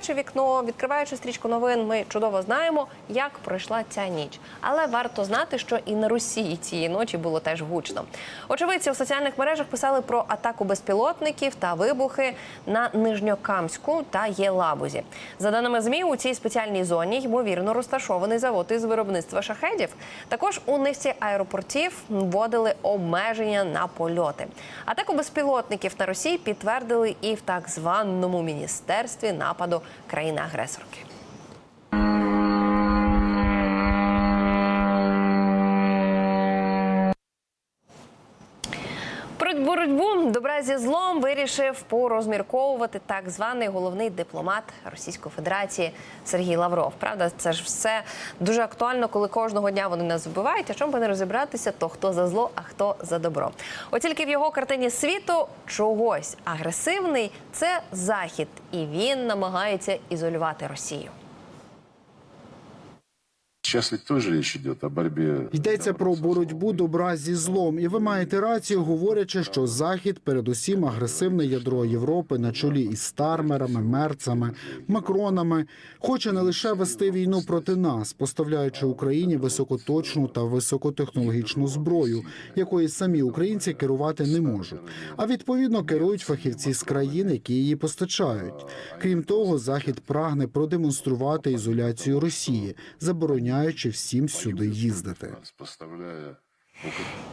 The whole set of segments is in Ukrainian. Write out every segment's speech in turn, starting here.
Відкриваючи вікно, відкриваючи стрічку новин, ми чудово знаємо, як пройшла ця ніч. Але варто знати, що і на Росії цієї ночі було теж гучно. Очевидці у соціальних мережах писали про атаку безпілотників та вибухи на Нижньокамську та Єлабузі. За даними змі, у цій спеціальній зоні ймовірно розташований завод із виробництва шахедів. Також у низці аеропортів вводили обмеження на польоти. Атаку безпілотників на Росії підтвердили і в так званому міністерстві нападу країни-агресорки. Боротьбу добра зі злом вирішив порозмірковувати так званий головний дипломат Російської Федерації Сергій Лавров. Правда, це ж все дуже актуально, коли кожного дня вони нас вбивають. А чому би не розібратися, то хто за зло, а хто за добро. От тільки в його картині світу чогось агресивний це захід, і він намагається ізолювати Росію. Сейчас ведь тоже речь идет о борьбе. Йдеться про боротьбу добра зі злом, і ви маєте рацію, говорячи, що захід, передусім агресивне ядро Європи на чолі із Стармерами, Мерцами, Макронами, хоче не лише вести війну проти нас, поставляючи Україні високоточну та високотехнологічну зброю, якої самі українці керувати не можуть. А відповідно керують фахівці з країн, які її постачають. Крім того, захід прагне продемонструвати ізоляцію Росії, забороняючи всім сюди їздити.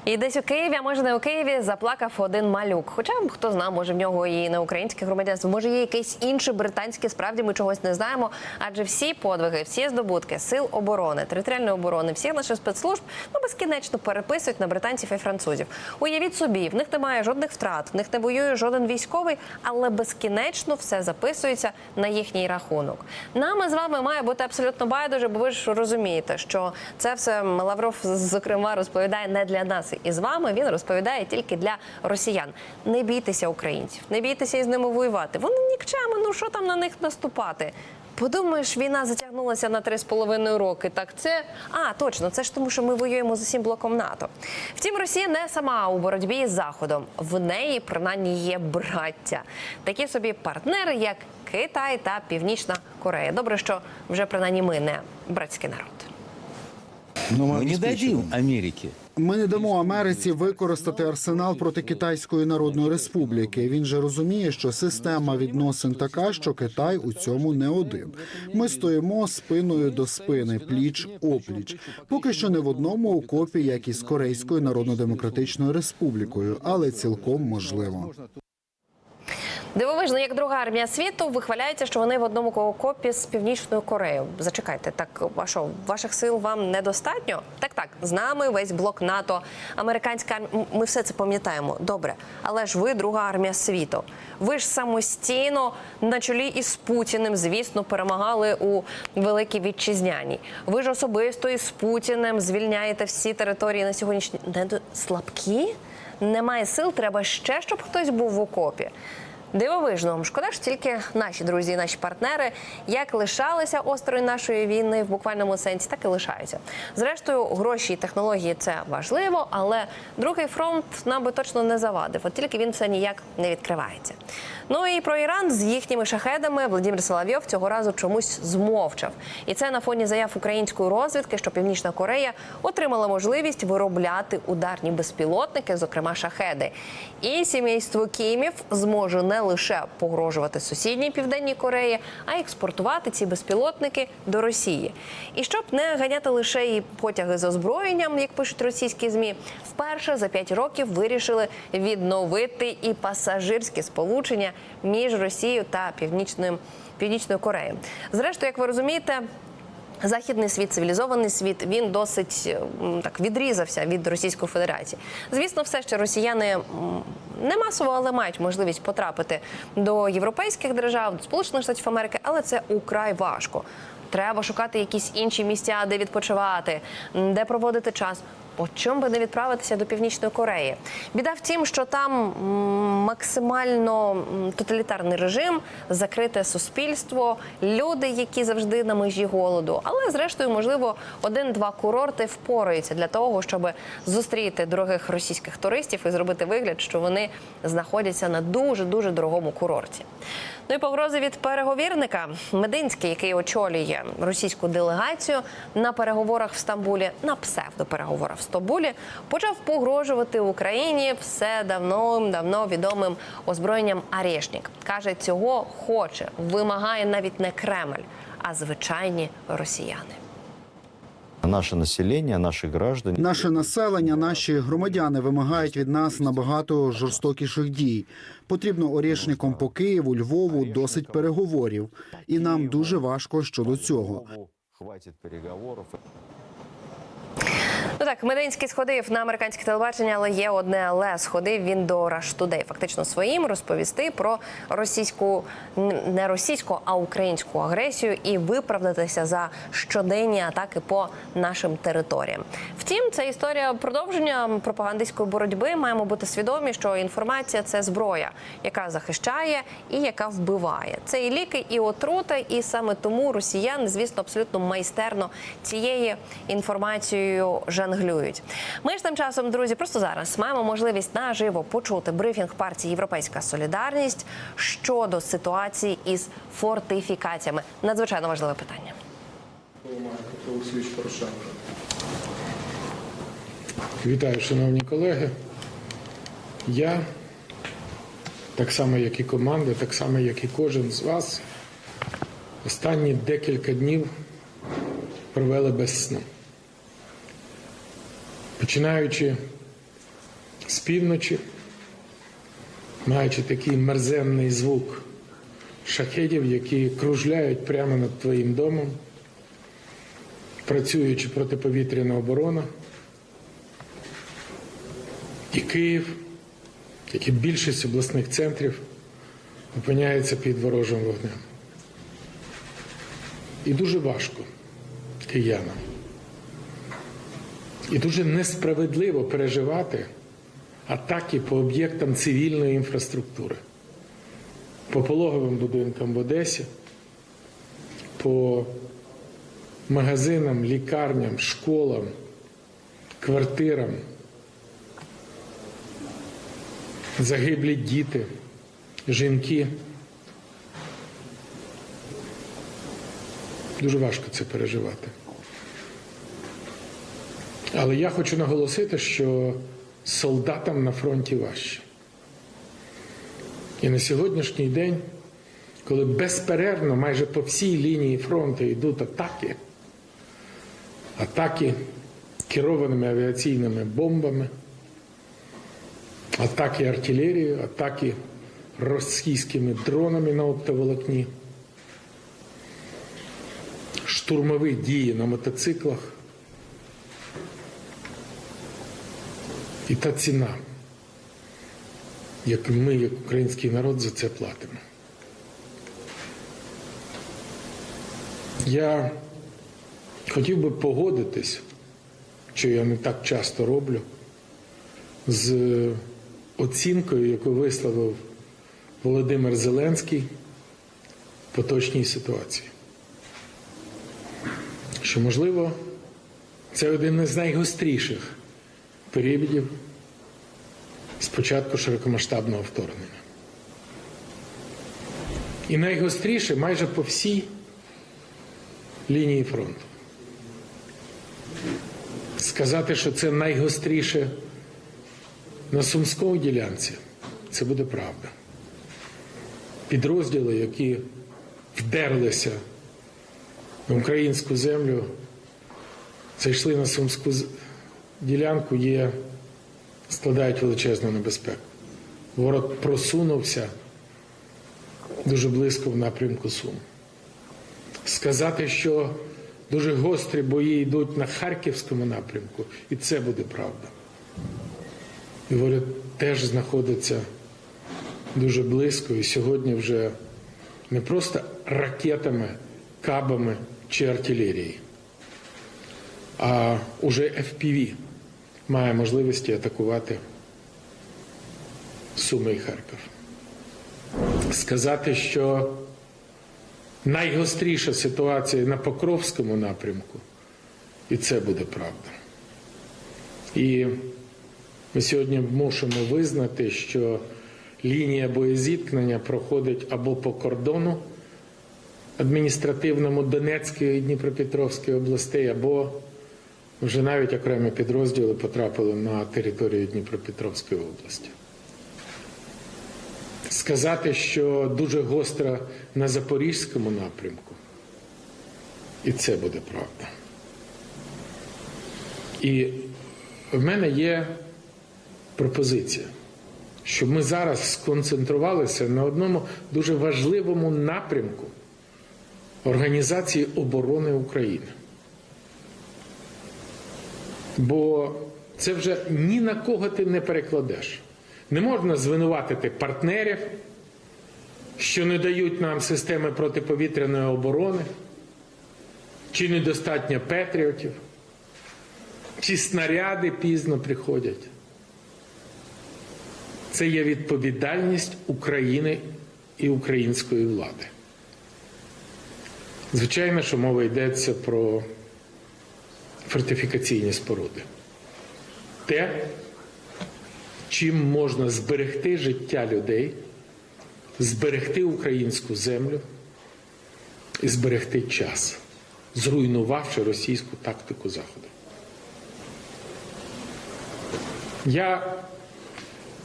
І десь у Києві, а може не у Києві, заплакав один малюк. Хоча хто знає, може в нього і не українське громадянство, може є якесь інше британське. Справді ми чогось не знаємо. Адже всі подвиги, всі здобутки сил оборони, територіальної оборони, всіх наших спецслужб ну безкінечно переписують на британців і французів. Уявіть собі, в них немає жодних втрат, в них не воює жоден військовий, але безкінечно все записується на їхній рахунок. Нам з вами має бути абсолютно байдуже, бо ви ж розумієте, що це все Лавров зокрема розповідає не для нас і з вами. Він розповідає тільки для росіян. Не бійтеся українців, не бійтеся із ними воювати. Вони нікчеми, ну що там на них наступати? Подумаєш, війна затягнулася на 3,5 роки. Так це а точно, це ж тому, що ми воюємо з усім блоком НАТО. Втім, Росія не сама у боротьбі із заходом. В неї принаймні є браття, такі собі партнери, як Китай та Північна Корея. Добре, що вже принаймні ми не братський народ. Мы не дадим Америке Ми не дамо Америці використати арсенал проти Китайської Народної Республіки. Він же розуміє, що система відносин така, що Китай у цьому не один. Ми стоїмо спиною до спини, пліч опліч. Поки що не в одному окопі, як і з Корейською Народно-Демократичною Республікою, але цілком можливо. Дивовижно, як друга армія світу вихваляється, що вони в одному окопі з північною Кореєю. Зачекайте, так а що, ваших сил вам недостатньо? Так, так, з нами весь блок НАТО, американська армія. Ми все це пам'ятаємо. Добре, але ж ви друга армія світу. Ви ж самостійно на чолі із Путіним, звісно, перемагали у великій вітчизняній. Ви ж особисто із Путіним звільняєте всі території на сьогоднішній день. слабкі. Немає сил, треба ще, щоб хтось був в окопі. Дивовижно, шкода ж тільки наші друзі, наші партнери, як лишалися острою нашої війни в буквальному сенсі, так і лишаються. Зрештою, гроші і технології це важливо, але другий фронт нам би точно не завадив. От тільки він все ніяк не відкривається. Ну і про Іран з їхніми шахедами Владимир Соловйов цього разу чомусь змовчав. І це на фоні заяв української розвідки, що Північна Корея отримала можливість виробляти ударні безпілотники, зокрема шахеди. І сімейство Кімів зможе не лише погрожувати сусідній південній Кореї, а й експортувати ці безпілотники до Росії. І щоб не ганяти лише і потяги з озброєнням, як пишуть російські змі, вперше за п'ять років вирішили відновити і пасажирські сполучення між Росією та Північною Північною Кореєю. Зрештою, як ви розумієте. Західний світ, цивілізований світ, він досить так відрізався від Російської Федерації. Звісно, все ще росіяни не масово, але мають можливість потрапити до європейських держав, до Сполучених Штатів Америки, але це украй важко. Треба шукати якісь інші місця, де відпочивати, де проводити час. По чому би не відправитися до Північної Кореї? Біда в тім, що там максимально тоталітарний режим, закрите суспільство, люди, які завжди на межі голоду. Але зрештою, можливо, один-два курорти впораються для того, щоб зустріти дорогих російських туристів і зробити вигляд, що вони знаходяться на дуже дуже дорогому курорті. Ну і погрози від переговірника Мединський, який очолює російську делегацію на переговорах в Стамбулі, на псевдопереговорах в Стамбулі, почав погрожувати Україні все давно давно відомим озброєнням Арєшнік. каже, цього хоче, вимагає навіть не Кремль, а звичайні росіяни. Наше население, наши граждане Наше населення, наші громадяни вимагають від нас набагато жорстокіших дій. Потрібно орішником по Києву, Львову досить переговорів, і нам дуже важко щодо цього. Хватит переговоров. Ну так, Мединський сходив на американське телебачення, але є одне але сходив він до Today, фактично своїм розповісти про російську не російську, а українську агресію і виправдатися за щоденні атаки по нашим територіям. Втім, це історія продовження пропагандистської боротьби. Маємо бути свідомі, що інформація це зброя, яка захищає і яка вбиває. Це і ліки, і отрута, і саме тому росіяни, звісно, абсолютно майстерно цією інформацією жонглюють. Ми ж тим часом, друзі, просто зараз маємо можливість наживо почути брифінг партії Європейська Солідарність щодо ситуації із фортифікаціями. Надзвичайно важливе питання. Вітаю, шановні колеги. Я, так само як і команда, так само як і кожен з вас, останні декілька днів провели без сну. Починаючи з півночі, маючи такий мерзенний звук шахедів, які кружляють прямо над твоїм домом працюючи протиповітряна оборона, і Київ, як і більшість обласних центрів, опиняється під ворожим вогнем. І дуже важко киянам. І дуже несправедливо переживати атаки по об'єктам цивільної інфраструктури, по пологовим будинкам в Одесі, по магазинам, лікарням, школам, квартирам, загиблі діти, жінки. Дуже важко це переживати. Але я хочу наголосити, що солдатам на фронті важче. І на сьогоднішній день, коли безперервно майже по всій лінії фронту йдуть атаки, атаки керованими авіаційними бомбами, атаки артилерією, атаки російськими дронами на оптоволокні, штурмові дії на мотоциклах. І та ціна, як ми, як український народ, за це платимо. Я хотів би погодитись, що я не так часто роблю, з оцінкою, яку висловив Володимир Зеленський в поточній ситуації. Що, можливо, це один із найгостріших періодів з початку широкомасштабного вторгнення. І найгостріше майже по всій лінії фронту. Сказати, що це найгостріше на Сумському ділянці, це буде правда. Підрозділи, які вдерлися на українську землю, зайшли на Сумську з- ділянку, є, складають величезну небезпеку. Ворог просунувся дуже близько в напрямку Сум. Сказати, що дуже гострі бої йдуть на Харківському напрямку, і це буде правда. І ворог теж знаходиться дуже близько, і сьогодні вже не просто ракетами кабами чи артилерією. А уже FPV має можливості атакувати Суми і Харків. Сказати, що найгостріша ситуація на Покровському напрямку, і це буде правда. І ми сьогодні мусимо визнати, що лінія боєзіткнення проходить або по кордону адміністративному Донецької і Дніпропетровської областей, або вже навіть окремі підрозділи потрапили на територію Дніпропетровської області. Сказати, що дуже гостро на Запорізькому напрямку, і це буде правда. І в мене є пропозиція, щоб ми зараз сконцентрувалися на одному дуже важливому напрямку Організації оборони України. Бо це вже ні на кого ти не перекладеш. Не можна звинуватити партнерів, що не дають нам системи протиповітряної оборони, чи недостатньо патріотів, чи снаряди пізно приходять. Це є відповідальність України і української влади. Звичайно, що мова йдеться про фортифікаційні споруди. Те, чим можна зберегти життя людей, зберегти українську землю і зберегти час, зруйнувавши російську тактику Заходу. Я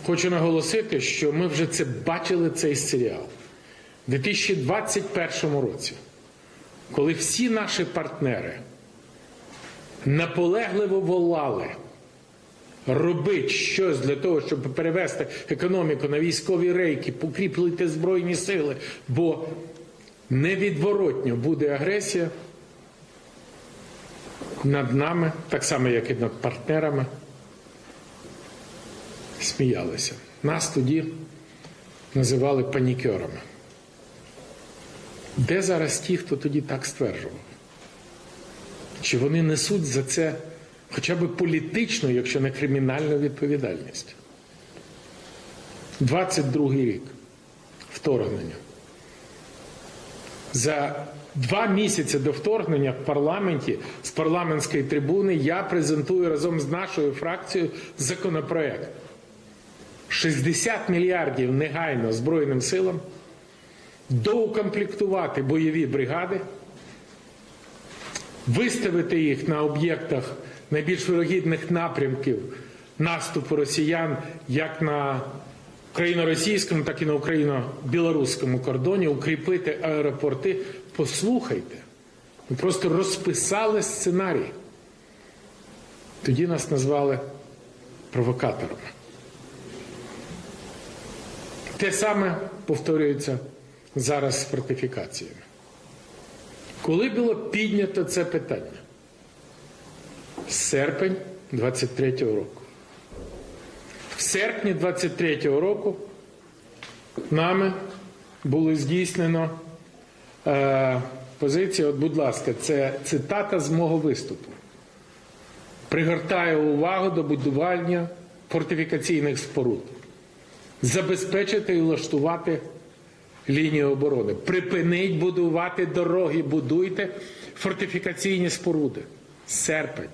хочу наголосити, що ми вже це бачили цей серіал у 2021 році, коли всі наші партнери наполегливо волали робити щось для того, щоб перевести економіку на військові рейки, покріплити збройні сили, бо невідворотньо буде агресія над нами, так само, як і над партнерами. Сміялися. Нас тоді називали панікерами. Де зараз ті, хто тоді так стверджував? Чи вони несуть за це хоча б політичну, якщо не кримінальну відповідальність? 22-й рік вторгнення. За два місяці до вторгнення в парламенті з парламентської трибуни я презентую разом з нашою фракцією законопроект. 60 мільярдів негайно Збройним силам, доукомплектувати бойові бригади, виставити їх на об'єктах найбільш вирогідних напрямків наступу росіян як на україно-російському, так і на україно-білоруському кордоні, укріпити аеропорти. Послухайте, ми просто розписали сценарій. Тоді нас назвали провокаторами. Те саме повторюється зараз з фортифікаціями. Коли було піднято це питання? Серпень 23-го року. В серпні 23-го року нами було здійснено е, позиція, от, будь ласка, це цитата з мого виступу. Пригортаю увагу до будування фортифікаційних споруд забезпечити і влаштувати лінію оборони. Припинить будувати дороги, будуйте фортифікаційні споруди. Серпень,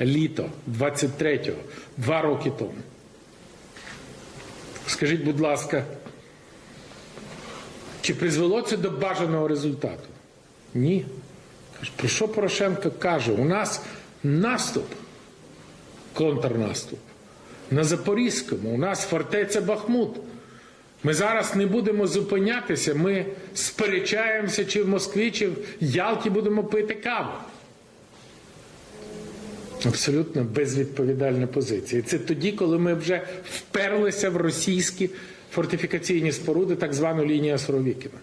літо 23-го, два роки тому. Скажіть, будь ласка, чи призвело це до бажаного результату? Ні. Про що Порошенко каже? У нас наступ, контрнаступ. На Запорізькому у нас фортеця Бахмут. Ми зараз не будемо зупинятися, ми сперечаємося, чи в Москві, чи в Ялті будемо пити каву. Абсолютно безвідповідальна позиція. Це тоді, коли ми вже вперлися в російські фортифікаційні споруди, так звану лінію Суровікіна.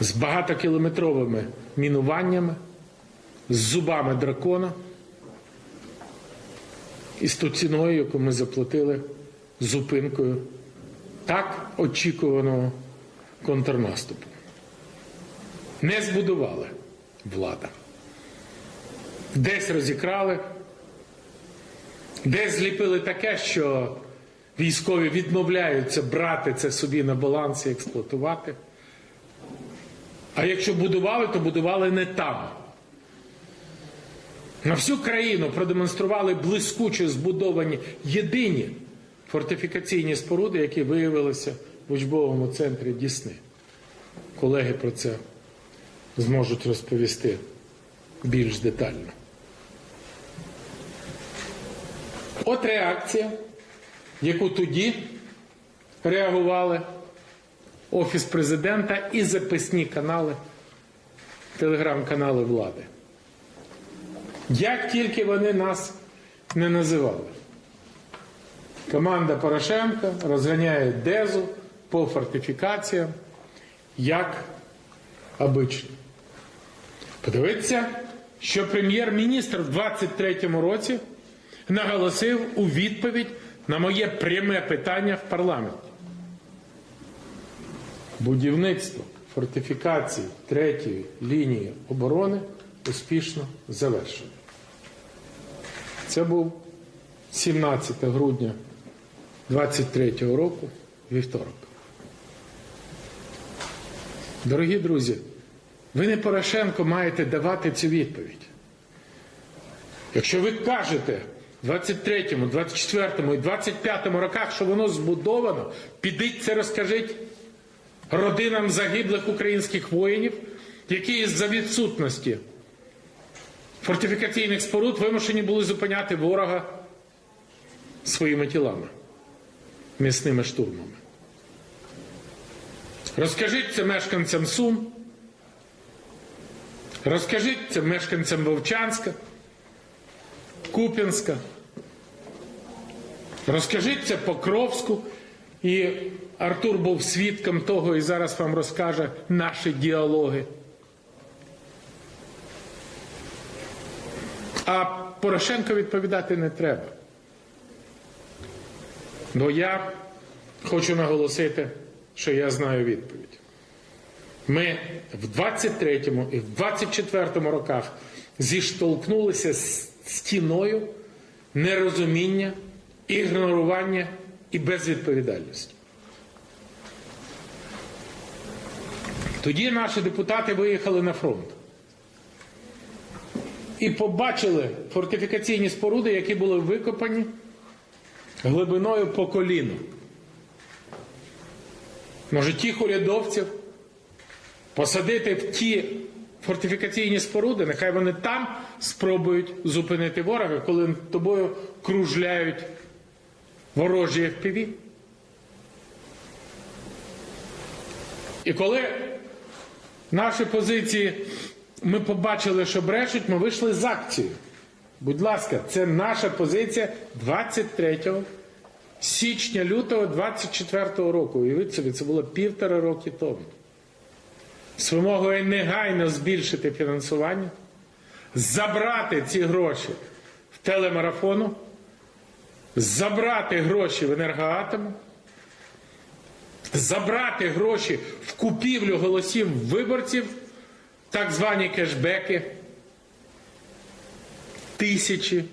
З багатокілометровими мінуваннями, з зубами дракона і з ту ціною, яку ми заплатили зупинкою так очікуваного контрнаступу. не збудували влада. Десь розікрали, десь зліпили таке, що військові відмовляються брати це собі на баланс і експлуатувати. А якщо будували, то будували не там. На всю країну продемонстрували блискуче збудовані єдині фортифікаційні споруди, які виявилися в учбовому центрі Дісни. Колеги про це зможуть розповісти більш детально. От реакція, яку тоді реагували Офіс президента і записні канали, телеграм-канали влади. Як тільки вони нас не називали. Команда Порошенка розганяє дезу по фортифікаціям, як обично. Подивіться, що прем'єр-міністр в 23-му році наголосив у відповідь на моє пряме питання в парламенті. Будівництво фортифікації третьої лінії оборони успішно завершено. Це був 17 грудня 23 року, вівторок. Дорогі друзі, ви не Порошенко маєте давати цю відповідь. Якщо ви кажете в 23-му, 24-му і 25-му роках, що воно збудовано, підіть це розкажіть родинам загиблих українських воїнів, які із-за відсутності фортифікаційних споруд вимушені були зупиняти ворога своїми тілами, місними штурмами. Розкажіть це мешканцям Сум, розкажіть це мешканцям Вовчанська, Куп'янська, розкажіть це Покровську. І Артур був свідком того і зараз вам розкаже наші діалоги. А Порошенко відповідати не треба. Бо я хочу наголосити, що я знаю відповідь. Ми в 23-му і в 24-му роках зіштовхнулися з стіною нерозуміння, ігнорування і безвідповідальності. Тоді наші депутати виїхали на фронт і побачили фортифікаційні споруди, які були викопані глибиною по коліну. Може, тих урядовців посадити в ті фортифікаційні споруди, нехай вони там спробують зупинити ворога, коли над тобою кружляють ворожі FPV. І коли наші позиції ми побачили, що брешуть, ми вийшли з акцією. Будь ласка, це наша позиція 23 січня лютого 24 року. Уявіть собі, це було півтора роки тому. З вимогою негайно збільшити фінансування, забрати ці гроші в телемарафону, забрати гроші в енергоатому, забрати гроші в купівлю голосів виборців, так звані кешбеки, тисячі,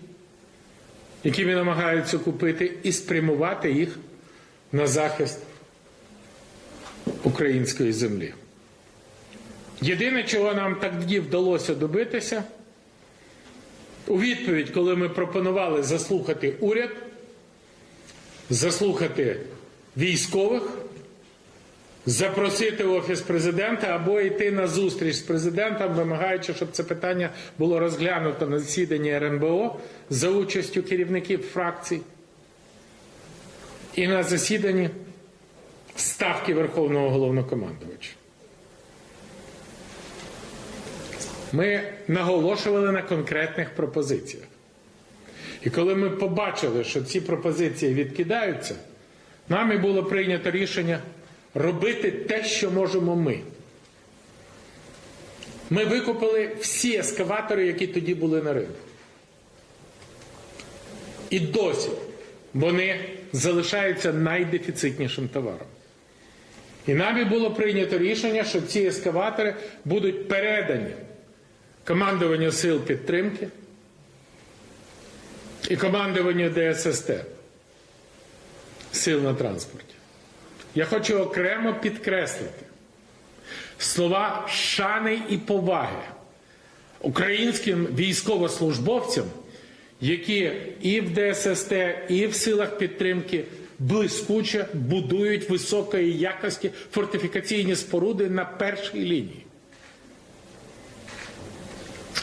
якими намагаються купити, і спрямувати їх на захист української землі. Єдине, чого нам тоді вдалося добитися, у відповідь, коли ми пропонували заслухати уряд, заслухати військових, запросити офіс президента або йти на зустріч з президентом, вимагаючи, щоб це питання було розглянуто на засіданні РНБО за участю керівників фракцій і на засіданні ставки Верховного головнокомандувача. Ми наголошували на конкретних пропозиціях. І коли ми побачили, що ці пропозиції відкидаються, нами було прийнято рішення робити те, що можемо ми. Ми викупили всі ескаватори, які тоді були на ринку. І досі вони залишаються найдефіцитнішим товаром. І нами було прийнято рішення, що ці ескаватори будуть передані командуванню сил підтримки і командуванню ДССТ сил на транспорті. Я хочу окремо підкреслити слова шани і поваги українським військовослужбовцям, які і в ДССТ, і в силах підтримки блискуче будують високої якості фортифікаційні споруди на першій лінії.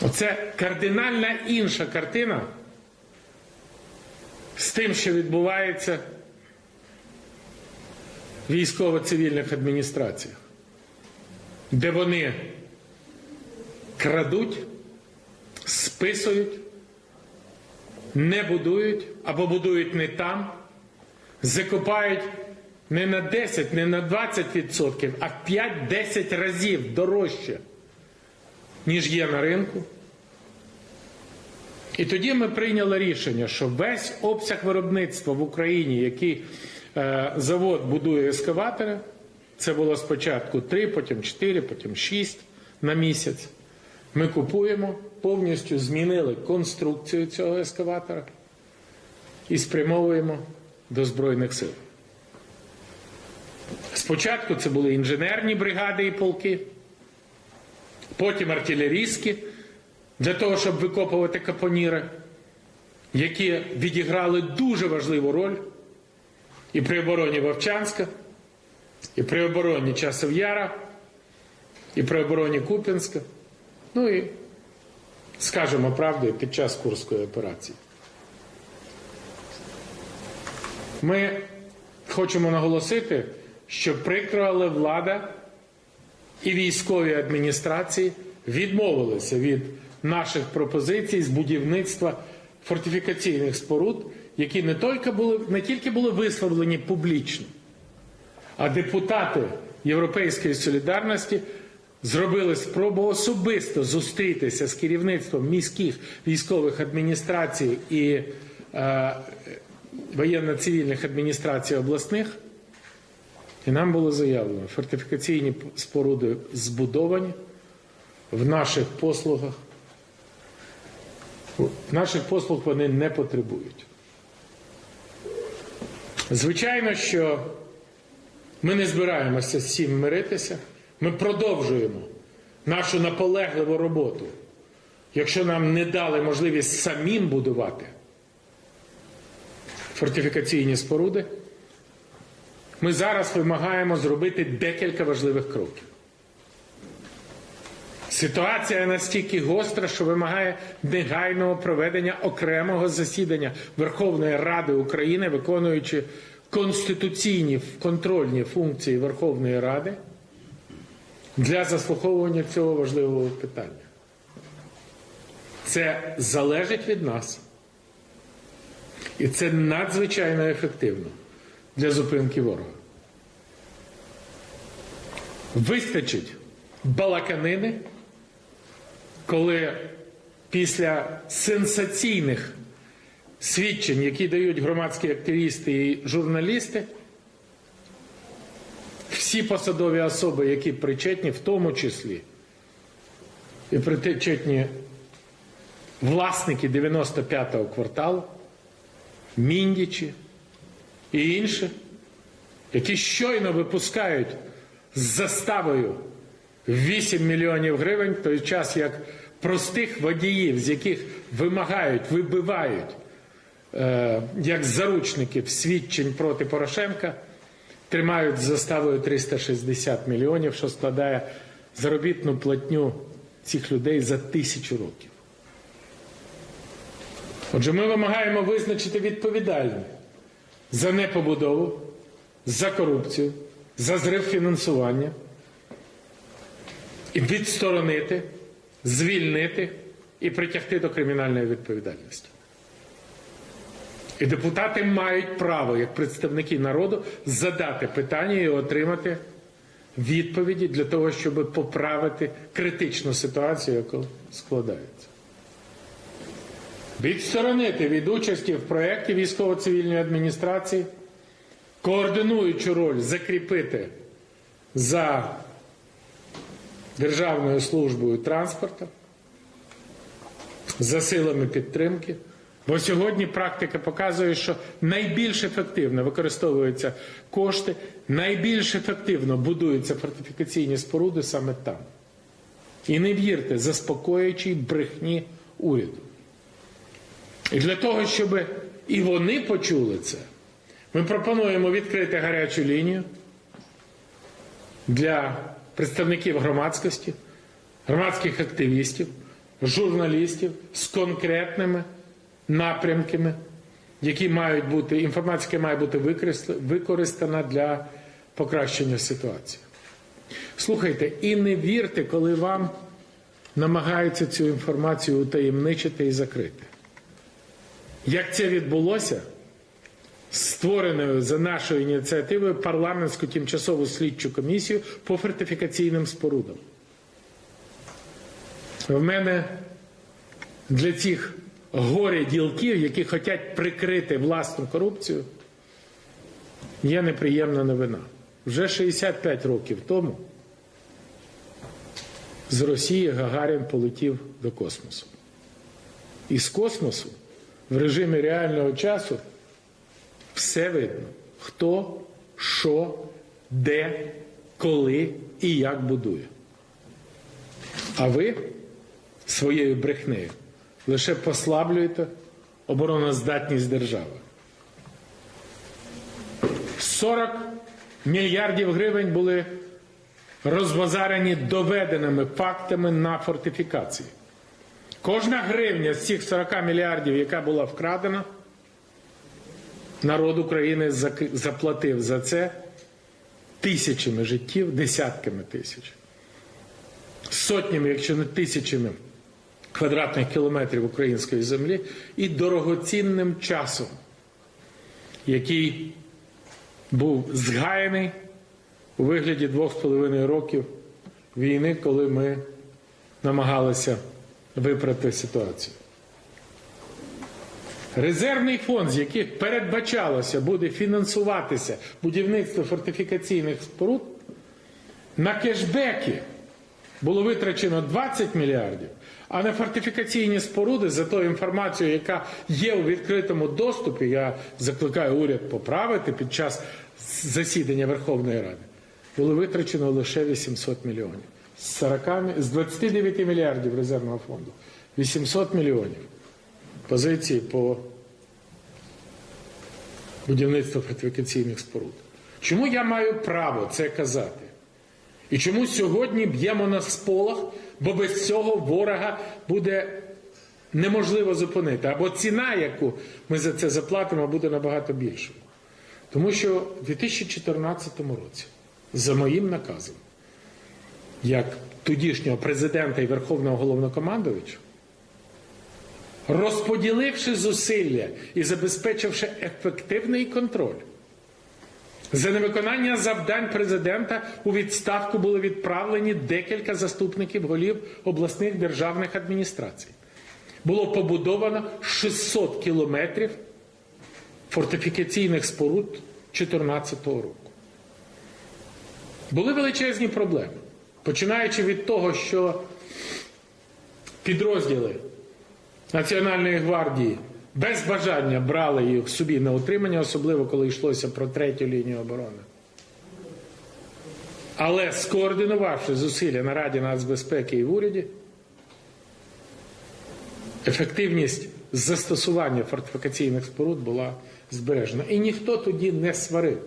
Оце кардинальна інша картина з тим, що відбувається військово-цивільних адміністраціях, де вони крадуть, списують, не будують або будують не там, закупають не на 10, не на 20%, а в 5-10 разів дорожче, ніж є на ринку. І тоді ми прийняли рішення, що весь обсяг виробництва в Україні, який завод будує ескаватори, це було спочатку 3, потім 4, потім 6 на місяць. Ми купуємо, повністю змінили конструкцію цього ескаватора і спрямовуємо до Збройних сил. Спочатку це були інженерні бригади і полки, потім артилерійські, для того, щоб викопувати капоніри, які відіграли дуже важливу роль і при обороні Вовчанська, і при обороні Часов Яра, і при обороні Куп'янська, ну і, скажемо правду, під час Курської операції. Ми хочемо наголосити, що прикро, влада і військові адміністрації відмовилися від наших пропозицій з будівництва фортифікаційних споруд, які не тільки були, не тільки були висловлені публічно, а депутати Європейської солідарності зробили спробу особисто зустрітися з керівництвом міських військових адміністрацій і е, воєнно-цивільних адміністрацій обласних. І нам було заявлено, фортифікаційні споруди збудовані в наших послугах. Наших послуг вони не потребують. Звичайно, що ми не збираємося з цим миритися. Ми продовжуємо нашу наполегливу роботу. Якщо нам не дали можливість самим будувати фортифікаційні споруди, ми зараз вимагаємо зробити декілька важливих кроків. Ситуація настільки гостра, що вимагає негайного проведення окремого засідання Верховної Ради України, виконуючи конституційні контрольні функції Верховної Ради для заслуховування цього важливого питання. Це залежить від нас. І це надзвичайно ефективно для зупинки ворога. Вистачить балаканини, коли після сенсаційних свідчень, які дають громадські активісти і журналісти, всі посадові особи, які причетні, в тому числі і причетні власники 95-го кварталу, міндічі і інші, які щойно випускають з заставою 8 мільйонів гривень, в той час як простих водіїв, з яких вимагають, вибивають е, як заручників свідчень проти Порошенка, тримають заставою 360 мільйонів, що складає заробітну платню цих людей за тисячу років. Отже, ми вимагаємо визначити відповідальність за непобудову, за корупцію, за зрив фінансування і відсторонити, звільнити і притягти до кримінальної відповідальності. І депутати мають право, як представники народу, задати питання і отримати відповіді для того, щоб поправити критичну ситуацію, яка складається. Відсторонити від участі в проєкті військово-цивільної адміністрації, координуючу роль закріпити за Державною службою транспорту, за силами підтримки. Бо сьогодні практика показує, що найбільш ефективно використовуються кошти, найбільш ефективно будуються фортифікаційні споруди саме там. І не вірте заспокоюючій брехні уряду. І для того, щоб і вони почули це, ми пропонуємо відкрити гарячу лінію для представників громадськості, громадських активістів, журналістів з конкретними напрямками, які мають бути, інформація має бути використана для покращення ситуації. Слухайте, і не вірте, коли вам намагаються цю інформацію утаємничити і закрити. Як це відбулося? Створеною за нашою ініціативою парламентську тимчасову слідчу комісію по фортифікаційним спорудам. В мене для цих горе ділків, які хочуть прикрити власну корупцію, є неприємна новина. Вже 65 років тому з Росії Гагарін полетів до космосу. І з космосу в режимі реального часу все видно, хто, що, де, коли і як будує. А ви своєю брехнею лише послаблюєте обороноздатність держави. 40 мільярдів гривень були розбазарені доведеними фактами на фортифікації. Кожна гривня з цих 40 мільярдів, яка була вкрадена, народ України заплатив за це тисячами життів, десятками тисяч, сотнями, якщо не тисячами квадратних кілометрів української землі і дорогоцінним часом, який був згаяний у вигляді двох з половиною років війни, коли ми намагалися виправити ситуацію. Резервний фонд, з яких передбачалося буде фінансуватися будівництво фортифікаційних споруд, на кешбеки було витрачено 20 мільярдів, а на фортифікаційні споруди за тою інформацією, яка є у відкритому доступі, я закликаю уряд поправити під час засідання Верховної Ради, було витрачено лише 800 мільйонів. З, 40, з 29 мільярдів резервного фонду 800 мільйонів позиції по будівництву фортифікаційних споруд. Чому я маю право це казати? І чому сьогодні б'ємо на сполох, бо без цього ворога буде неможливо зупинити. Або ціна, яку ми за це заплатимо, буде набагато більшою. Тому що в 2014 році, за моїм наказом, як тодішнього президента і Верховного головнокомандувача, розподіливши зусилля і забезпечивши ефективний контроль, за невиконання завдань президента у відставку були відправлені декілька заступників голів обласних державних адміністрацій. Було побудовано 600 кілометрів фортифікаційних споруд 2014 року. Були величезні проблеми, починаючи від того, що підрозділи Національної гвардії без бажання брали їх собі на утримання, особливо коли йшлося про третю лінію оборони. Але скоординувавши зусилля на Раді нацбезпеки і в уряді, ефективність застосування фортифікаційних споруд була збережена. І ніхто тоді не сварив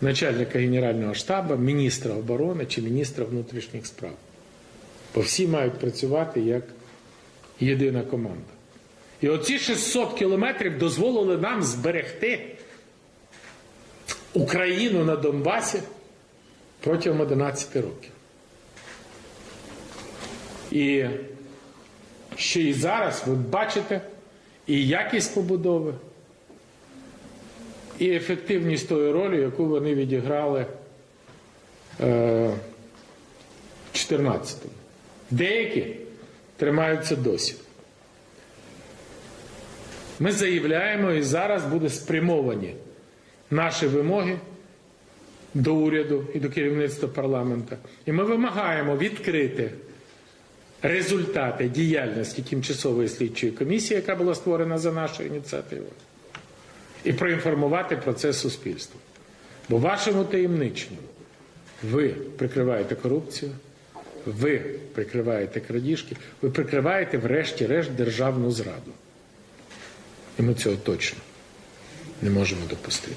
начальника Генерального штабу, міністра оборони чи міністра внутрішніх справ. Бо всі мають працювати як єдина команда. І оці 600 кілометрів дозволили нам зберегти Україну на Донбасі протягом 11 років. І ще й зараз ви бачите і якість побудови, і ефективність тої ролі, яку вони відіграли е, в 14-му. Деякі тримаються досі. Ми заявляємо і зараз буде спрямовані наші вимоги до уряду і до керівництва парламенту. І ми вимагаємо відкрити результати діяльності тимчасової слідчої комісії, яка була створена за нашою ініціативою, і проінформувати про це суспільство. Бо вашому таємниченню ви прикриваєте корупцію, ви прикриваєте крадіжки, ви прикриваєте, врешті-решт, державну зраду. І ми цього точно не можемо допустити.